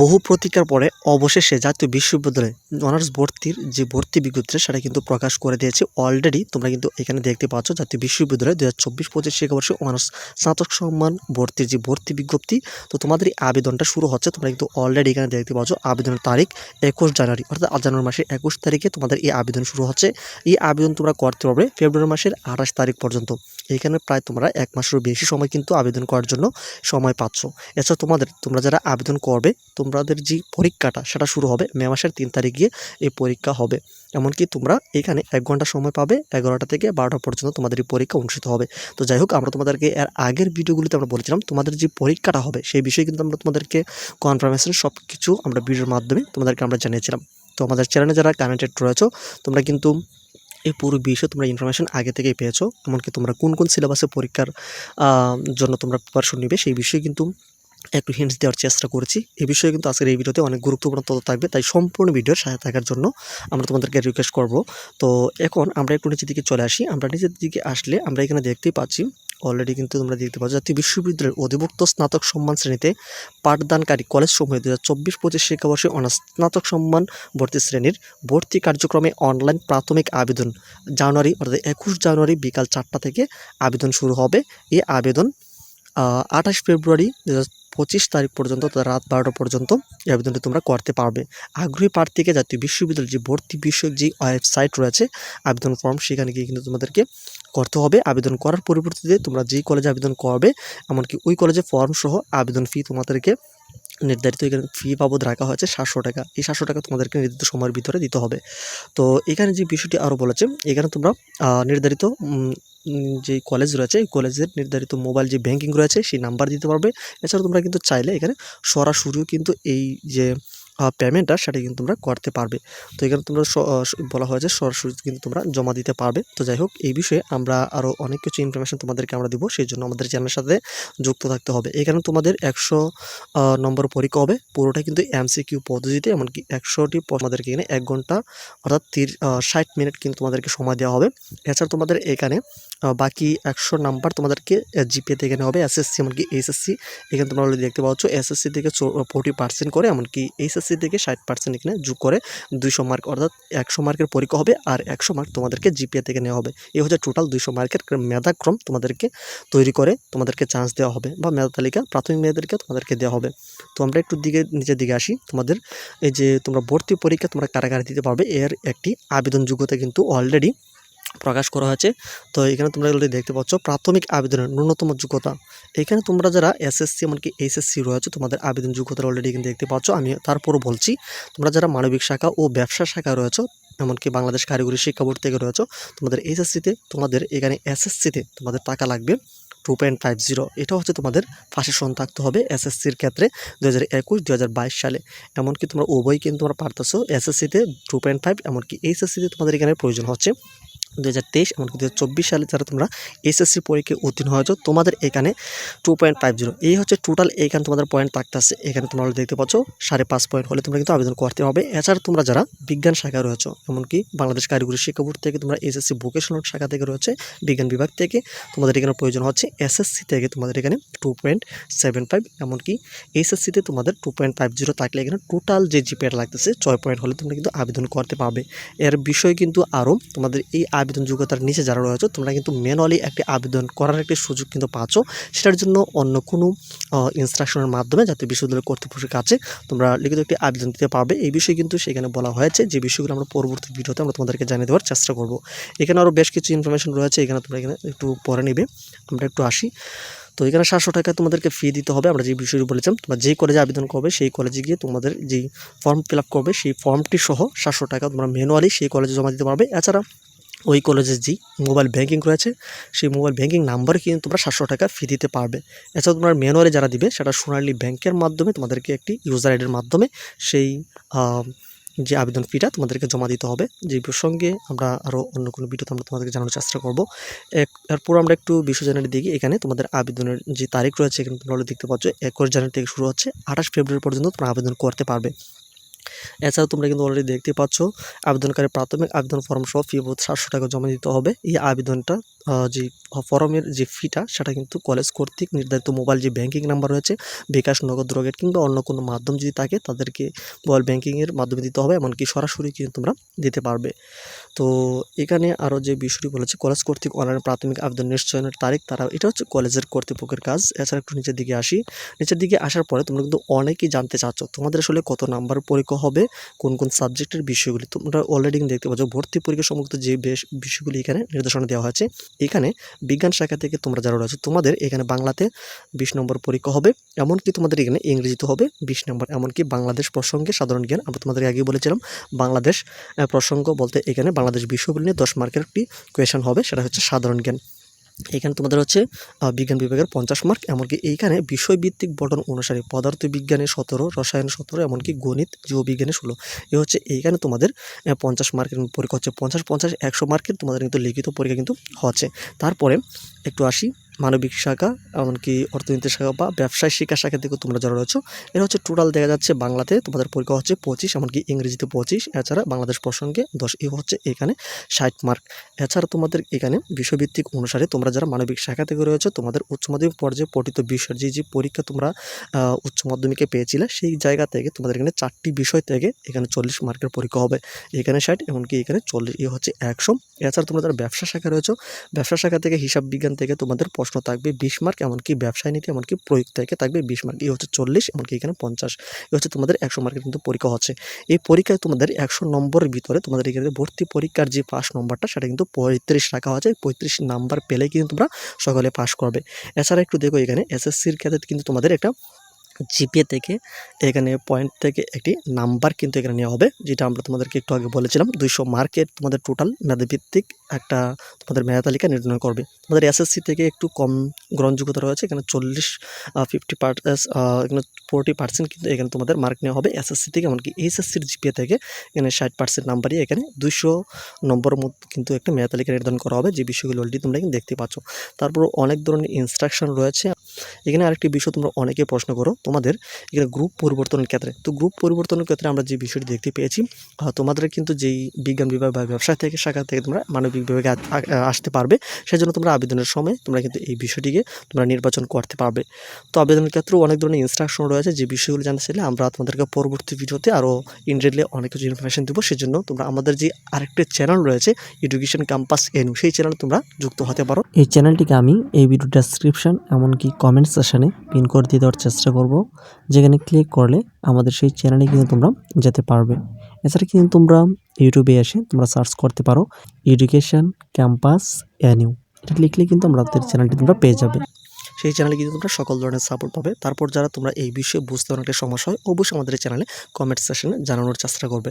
বহু প্রতীক্ষার পরে অবশেষে জাতীয় বিশ্ববিদ্যালয়ে অনার্স ভর্তির যে ভর্তি বিজ্ঞপ্তি সেটা কিন্তু প্রকাশ করে দিয়েছে। অলরেডি তোমরা কিন্তু এখানে দেখতে পাচ্ছ জাতীয় বিশ্ববিদ্যালয় দু হাজার চব্বিশ পঁচিশ শিক্ষাবর্ষে অনার্স স্নাতক সম্মান ভর্তির যে ভর্তি বিজ্ঞপ্তি, তো তোমাদের এই আবেদনটা শুরু হচ্ছে। তোমরা কিন্তু অলরেডি এখানে দেখতে পাচ্ছ আবেদনের তারিখ একুশ জানুয়ারি, অর্থাৎ জানুয়ারি মাসের একুশ তারিখে তোমাদের এই আবেদন শুরু হচ্ছে। এই আবেদন তোমরা করতে পারবে ফেব্রুয়ারি মাসের আঠাশ তারিখ পর্যন্ত। এখানে প্রায় তোমরা এক মাসেরও বেশি সময় কিন্তু আবেদন করার জন্য সময় পাচ্ছ। এছাড়া তোমাদের, তোমরা যারা আবেদন করবে তোমাদের যে পরীক্ষাটা সেটা শুরু হবে মে মাসের তিন তারিখ গিয়ে এই পরীক্ষা হবে। এমনকি তোমরা এখানে এক ঘণ্টা সময় পাবে, এগারোটা থেকে বারোটা পর্যন্ত তোমাদের এই পরীক্ষা অনুষ্ঠিত হবে। তো যাই হোক, আমরা তোমাদেরকে এর আগের ভিডিওগুলিতে আমরা বলেছিলাম, তোমাদের যে পরীক্ষাটা হবে সেই বিষয়ে কিন্তু আমরা তোমাদেরকে কনফার্মেশন সব কিছু আমরা ভিডিওর মাধ্যমে তোমাদেরকে আমরা জানিয়েছিলাম। তো আমাদের চ্যানেলে যারা কানেক্টেড রয়েছো, তোমরা কিন্তু এই পুরো বিষয়ে তোমরা ইনফরমেশন আগে থেকেই পেয়েছ। এমনকি তোমরা কোন কোন সিলেবাসে পরীক্ষার জন্য তোমরা প্রিপারেশন নিবে সেই বিষয়ে কিন্তু একটু হিন্টস দেওয়ার চেষ্টা করেছি। এ বিষয়ে কিন্তু আজকের এই ভিডিওতে অনেক গুরুত্বপূর্ণ তথ্য থাকবে। তাই সম্পূর্ণ ভিডিওর সাথে থাকার জন্য আমরা তোমাদেরকে রিকোয়েস্ট করব। তো এখন আমরা একটু নিচের দিকে চলে আসি। আমরা নিচের দিকে আসলে আমরা এখানে দেখতেই পাচ্ছি অলরেডি কিন্তু তোমরা দেখতে পাচ্ছ, জাতীয় বিশ্ববিদ্যালয়ের অধিভুক্ত স্নাতক সম্মান শ্রেণীতে পাঠদানকারী কলেজ সমূহে দু হাজার চব্বিশ পঁচিশ শিক্ষাবর্ষে অনার্স স্নাতক সম্মান ভর্তি শ্রেণির ভর্তি কার্যক্রমে অনলাইন প্রাথমিক আবেদন জানুয়ারি অর্থাৎ একুশ জানুয়ারি বিকাল চারটা থেকে আবেদন শুরু হবে। এই আবেদন আঠাশ ফেব্রুয়ারি দু হাজার পঁচিশ তারিখ পর্যন্ত রাত বারোটা পর্যন্ত এই আবেদনটি তোমরা করতে পারবে। আগ্রহী প্রার্থীকে জাতীয় বিশ্ববিদ্যালয়ের যে ভর্তি বিষয়ক যে ওয়েবসাইট রয়েছে, আবেদন ফর্ম, সেখানে গিয়ে কিন্তু তোমাদেরকে করতে হবে। আবেদন করার পরিবর্তে তোমরা যেই কলেজে আবেদন করবে, এমনকি ওই কলেজে ফর্ম সহ আবেদন ফি তোমাদেরকে নির্ধারিত এখানে ফি বাবদ রাখা হয়েছে সাতশো টাকা। এই সাতশো টাকা তোমাদেরকে নির্ধারিত সময়ের ভিতরে দিতে হবে। তো এখানে যে বিষয়টি আরও বলেছে, এখানে তোমরা নির্ধারিত যে কলেজ রয়েছে, এই কলেজের নির্ধারিত মোবাইল যে ব্যাঙ্কিং রয়েছে, সেই নাম্বার দিতে পারবে। এছাড়া তোমরা কিন্তু চাইলে এখানে সরাসরিও কিন্তু এই যে পেমেন্টটা সেটা কিন্তু তোমরা করতে পারবে। তো এখানে তোমরা বলা হয়েছে সরাসরি কিন্তু তোমরা জমা দিতে পারবে। তো যাই হোক, এই বিষয়ে আমরা আরও অনেক কিছু ইনফরমেশন তোমাদেরকে আমরা দিব, সেই জন্য আমাদের চ্যানেলের সাথে যুক্ত থাকতে হবে। এখানে তোমাদের একশো নম্বর পরীক্ষা হবে। পুরোটা কিন্তু এমসিকিউ পদ্ধতিতে, এমনকি একশোটি আমাদেরকে এখানে এক ঘণ্টা, অর্থাৎ তির ষাট মিনিট কিন্তু তোমাদেরকে সময় দেওয়া হবে। এছাড়া তোমাদের এখানে বাকি একশো নাম্বার তোমাদেরকে জিপিএ থেকে নেওয়া হবে এসএসসি এমনকি এইচএসসি এখানে তোমরা অলরেডি দেখতে পাচ্ছ এসএসসি থেকে ফোর্টি পার্সেন্ট করে, এমনকি এইচএসসি থেকে ষাট পার্সেন্ট এখানে যোগ করে দুইশো মার্ক অর্থাৎ একশো মার্কের পরীক্ষা হবে আর একশো মার্ক তোমাদেরকে জিপিএ থেকে নেওয়া হবে। এই হচ্ছে টোটাল দুইশো মার্কের মেধাক্রম তোমাদেরকে তৈরি করে তোমাদেরকে চান্স দেওয়া হবে বা মেধা তালিকা, প্রাথমিক মেয়েদেরকে তোমাদেরকে দেওয়া হবে। তো আমরা একটু দিকে, নিচের দিকে আসি, তোমাদের, এই যে তোমরা ভর্তি পরীক্ষা তোমরা কারাগারে দিতে পারবে, এর একটি আবেদন যোগ্যতা কিন্তু অলরেডি প্রকাশ করা হয়েছে। তো এখানে তোমরা অলরেডি দেখতে পাচ্ছ, প্রাথমিক আবেদনের ন্যূনতম যোগ্যতা। এখানে তোমরা যারা এসএসসি এমনকি এইচএসসি রয়েছে, তোমাদের আবেদন যোগ্যতা অলরেডি এখানে দেখতে পাচ্ছ। আমি তারপরও বলছি, তোমরা যারা মানবিক শাখা ও ব্যবসা শাখা রয়েছে, এমনকি বাংলাদেশ কারিগরি শিক্ষা বোর্ড থেকে রয়েছে, তোমাদের এইচএসসিতে, তোমাদের এখানে এসএসসিতে তোমাদের টাকা লাগবে টু পয়েন্ট ফাইভ জিরো এটা হচ্ছে তোমাদের ফাঁসের সন থাকতে হবে এসএসসির ক্ষেত্রে দু হাজার একুশ দু হাজার বাইশ সালে। এমনকি তোমরা উভয় কিন্তু তোমরা পারতেছো, এসএসসিতে টু পয়েন্ট ফাইভ এমনকি এইচএসসিতে তোমাদের এখানে প্রয়োজন হচ্ছে। দু হাজার তেইশ এমনকি দু হাজার চব্বিশ সালে যারা তোমরা এসএসসি পরীক্ষায় উত্তীর্ণ হয়েছো, তোমাদের এখানে টু পয়েন্ট ফাইভ জিরো এই হচ্ছে টোটাল এখানে তোমাদের পয়েন্ট থাকতেছে এখানে তোমরা দেখতে পাচ্ছ, সাড়ে পাঁচ পয়েন্ট হলে তোমরা কিন্তু আবেদন করতে হবে। এছাড়া তোমরা যারা বিজ্ঞান শাখায় রয়েছো, এমনকি বাংলাদেশ কারিগরি শিক্ষা বোর্ড থেকে তোমরা এসএসসি ভোকেশনাল শাখা থেকে রয়েছে, বিজ্ঞান বিভাগ থেকে, তোমাদের এখানে প্রয়োজন হচ্ছে এসএসসি থেকে তোমাদের এখানে টু পয়েন্ট সেভেন ফাইভ এমনকি এইচএসসিতে তোমাদের টু পয়েন্ট ফাইভ জিরো থাকলে এখানে টোটাল যে জিপিএটা লাগতেছে, ছয় পয়েন্ট হলে তোমরা কিন্তু আবেদন করতে পারবে। এর বিষয় কিন্তু আরও তোমাদের এই আবেদন যোগ্যতার নিচে যারা রয়েছে, তোমরা কিন্তু ম্যানুয়ালি একটি আবেদন করার একটি সুযোগ কিন্তু পাচ্ছ। সেটার জন্য অন্য কোনো ইনস্ট্রাকশনের মাধ্যমে যাতে বিশ্ববিদ্যালয় কর্তৃপক্ষের কাছে তোমরা লিখিত একটি আবেদন দিতে পারবে। এই বিষয়ে কিন্তু সেখানে বলা হয়েছে যে বিষয়গুলো আমরা পরবর্তী ভিডিওতে আমরা তোমাদেরকে জানিয়ে দেওয়ার চেষ্টা করব। এখানে আরও বেশ কিছু ইনফরমেশন রয়েছে, এখানে তোমরা এখানে একটু পরে নেবে। আমরা একটু আসি। তো এখানে সাতশো টাকা তোমাদেরকে ফি দিতে হবে। আমরা যে বিষয়টি বলেছিলাম, তোমরা যেই কলেজে আবেদন করবে, সেই কলেজে গিয়ে তোমাদের যেই ফর্ম ফিল করবে, সেই ফর্মটি সহ সাতশো টাকা তোমরা ম্যানুয়ালি সেই কলেজে জমা দিতে পারবে। এছাড়া ওই কলেজের যে মোবাইল ব্যাঙ্কিং রয়েছে, সেই মোবাইল ব্যাঙ্কিং নাম্বারে কিন্তু তোমরা সাতশো টাকা ফি দিতে পারবে। এছাড়া তোমরা ম্যানুয়ালি যারা দিবে, সেটা সোনালী ব্যাংকের মাধ্যমে তোমাদেরকে একটি ইউজার আইডির মাধ্যমে সেই যে আবেদন ফিটা তোমাদেরকে জমা দিতে হবে। যে প্রসঙ্গে আমরা আরও অন্য কোনো ভিডিওতে আমরা তোমাদেরকে জানানোর চেষ্টা করব। এক, এরপর আমরা একটু বিশ্ব জানুয়ারি দিকে এখানে তোমাদের আবেদনের যে তারিখ রয়েছে, এখানে তোমরা দেখতে পাচ্ছ, একুশ জানুয়ারি থেকে শুরু হচ্ছে, আঠাশ ফেব্রুয়ারি পর্যন্ত তোমরা আবেদন করতে পারবে। এছাড়াও তোমরা কিন্তু অলরেডি দেখতে পাচ্ছ, আবেদনকারী প্রাথমিক আবেদন ফর্ম সহ ফি বোধ সাতশো টাকা জমা দিতে হবে। এই আবেদনটা যে ফর্মের যে ফিটা সেটা কিন্তু কলেজ কর্তৃক নির্ধারিত মোবাইল যে ব্যাংকিং নাম্বার রয়েছে, বিকাশ, নগদ, রকেট কিংবা অন্য কোনো মাধ্যম যদি থাকে, তাদেরকে মোবাইল ব্যাংকিংয়ের মাধ্যমে দিতে হবে, এমনকি সরাসরি কিন্তু তোমরা দিতে পারবে। তো এখানে আরও যে বিষয়টি বলেছে কলেজ কর্তৃক অনলাইন প্রাথমিক আবেদন নিশ্চয়নের তারিখ, তারা, এটা হচ্ছে কলেজের কর্তৃপক্ষের কাজ। এছাড়া একটু নিচের দিকে আসি। নিচের দিকে আসার পরে তোমরা কিন্তু অনেকেই জানতে চাচ্ছ, তোমাদের আসলে কত নাম্বার পরীক্ষা হবে, কোন কোন সাবজেক্টের বিষয়গুলি? তোমরা অলরেডি দেখতে পাচ্ছ, ভর্তি পরীক্ষা সম্পর্কিত যে বেশ, বিষয়গুলি এখানে নির্দেশনা দেওয়া হয়েছে। এখানে বিজ্ঞান শাখা থেকে তোমরা যারা রয়েছে, তোমাদের এখানে বাংলাতে বিশ নম্বর পরীক্ষা হবে, এমনকি তোমাদের এখানে ইংরেজিতে হবে বিশ নম্বর। এমনকি বাংলাদেশ প্রসঙ্গে সাধারণ জ্ঞান, আমরা তোমাদের আগেই বলেছিলাম, বাংলাদেশ প্রসঙ্গ বলতে এখানে বাংলাদেশ বিশ্ববিদ্যালয় নিয়ে দশ মার্কের একটি কোয়েশন হবে, সেটা হচ্ছে সাধারণ জ্ঞান। এখানে তোমাদের হচ্ছে বিজ্ঞান বিভাগের পঞ্চাশ মার্ক এমনকি এইখানে বিষয়ভিত্তিক বটন অনুসারে পদার্থ বিজ্ঞানে সতেরো, রসায়ন সতেরো, এমনকি গণিত, জীববিজ্ঞানে ষোলো। এ হচ্ছে এইখানে তোমাদের পঞ্চাশ মার্কের পরীক্ষা হচ্ছে পঞ্চাশ পঞ্চাশ, একশো মার্কের তোমাদের কিন্তু লিখিত পরীক্ষা কিন্তু হচ্ছে। তারপরে একটু আসি মানবিক শাখা এমনকি অর্থনীতি শাখা বা ব্যবসায় শিক্ষা শাখা থেকে তোমরা যারা রয়েছো, এরা হচ্ছে টোটাল দেখা যাচ্ছে বাংলাতে তোমাদের পরীক্ষা হচ্ছে পঁচিশ, এমনকি ইংরেজিতে পঁচিশ। এছাড়া বাংলাদেশ প্রসঙ্গে দশ, এ হচ্ছে এখানে ষাট মার্ক এছাড়া তোমাদের এখানে বিষয়ভিত্তিক অনুসারে তোমরা যারা মানবিক শাখা থেকে রয়েছে, তোমাদের উচ্চ মাধ্যমিক পর্যায়ে পঠিত বিষয়ের যে যে পরীক্ষা তোমরা উচ্চ মাধ্যমিকে পেয়েছিলে, সেই জায়গা থেকে তোমাদের এখানে চারটি বিষয় থেকে এখানে চল্লিশ মার্কের পরীক্ষা হবে। এখানে ষাট, এমনকি এখানে চল্লিশ, এ হচ্ছে একশো। এছাড়া তোমরা যারা ব্যবসা শাখা রয়েছে, ব্যবসা শাখা থেকে হিসাব বিজ্ঞান থেকে তোমাদের প্রশ্ন থাকবে বিশ মার্ক এমনকি ব্যবসায় নীতি, এমনকি প্রয়োগ থেকে থাকবে বিশ মার্ক এই হচ্ছে চল্লিশ, এমনকি এখানে পঞ্চাশ। এই হচ্ছে তোমাদের একশো মার্কের কিন্তু পরীক্ষা হচ্ছে। এই পরীক্ষায় তোমাদের একশো নম্বরের ভিতরে তোমাদের এখানে ভর্তি পরীক্ষার যে পাস নম্বরটা, সেটা কিন্তু পঁয়ত্রিশ রাখা হয়েছে। পঁয়ত্রিশ নাম্বার পেলে কিন্তু তোমরা সকলে পাস করবে। এছাড়া একটু দেখো এখানে এসএসসির ক্ষেত্রে কিন্তু তোমাদের একটা জিপিএ থেকে এখানে পয়েন্ট থেকে একটি নাম্বার কিন্তু এখানে নেওয়া হবে, যেটা আমরা তোমাদেরকে একটু আগে বলেছিলাম, দুইশো মার্কের তোমাদের টোটাল মেধাভিত্তিক একটা তোমাদের মেধা তালিকা নির্ণয় করবে। তোমাদের এসএসসি থেকে একটু কম গ্রহণযোগ্যতা রয়েছে, এখানে চল্লিশ ফিফটি পার্ট এখানে ফোরটি পার্সেন্ট কিন্তু এখানে তোমাদের মার্ক নেওয়া হবে। এসএসসি থেকে এমনকি এইচএসসির জিপিএ থেকে এখানে ষাট পার্সেন্ট নাম্বারই এখানে দুইশো নম্বরের মধ্যে কিন্তু একটা মেধা তালিকা নির্ধারণ করা হবে, যে বিষয়গুলো অলরেডি তোমরা কিন্তু দেখতে পাচ্ছ। তারপর অনেক ধরনের ইনস্ট্রাকশন রয়েছে। এখানে আরেকটি বিষয় তোমরা অনেকে প্রশ্ন করো, তোমাদের এখানে গ্রুপ পরিবর্তনের ক্ষেত্রে। তো গ্রুপ পরিবর্তনের ক্ষেত্রে আমরা যে বিষয়টি দেখতে পেয়েছি তোমাদের কিন্তু যেই বিজ্ঞান বিভাগ বা ব্যবসা থেকে, শাখা থেকে তোমরা মানবিক বিভাগে আসতে পারবে, সেজন্য তোমরা আবেদনের সময় তোমরা কিন্তু এই বিষয়টিকে তোমরা নির্বাচন করতে পারবে। তো আবেদনের ক্ষেত্রেও অনেক ধরনের ইনস্ট্রাকশন রয়েছে, যে বিষয়গুলো জানতে চাইলে আমরা তোমাদেরকে পরবর্তী ভিডিওতে আরও ইনডেটলি অনেক কিছু ইনফরমেশন দেবো, সেজন্য তোমরা আমাদের যে আরেকটি চ্যানেল রয়েছে এডুকেশন ক্যাম্পাস এনু সেই চ্যানেলে তোমরা যুক্ত হতে পারো। এই চ্যানেলটিকে আমি এই ভিডিও ডেসক্রিপশন এমনকি কমেন্ট সেশনে পিন করে দিয়ে দেওয়ার চেষ্টা করব, যেখানে ক্লিক করলে আমাদের সেই চ্যানেলে কিন্তু তোমরা যেতে পারবে। এছাড়া কিন্তু তোমরা ইউটিউবে এসে তোমরা সার্চ করতে পারো এডুকেশন ক্যাম্পাস অ্যানিউ এটা লিখলে কিন্তু আমাদের চ্যানেলটি তোমরা পেয়ে যাবে। সেই চ্যানেলে কিন্তু তোমরা সকল ধরনের সাপোর্ট পাবে। তারপর যারা তোমরা এই বিষয়ে বুঝতে অনেকটা সমস্যা হয়, অবশ্যই আমাদের চ্যানেলে কমেন্ট সেশনে জানানোর চেষ্টা করবে।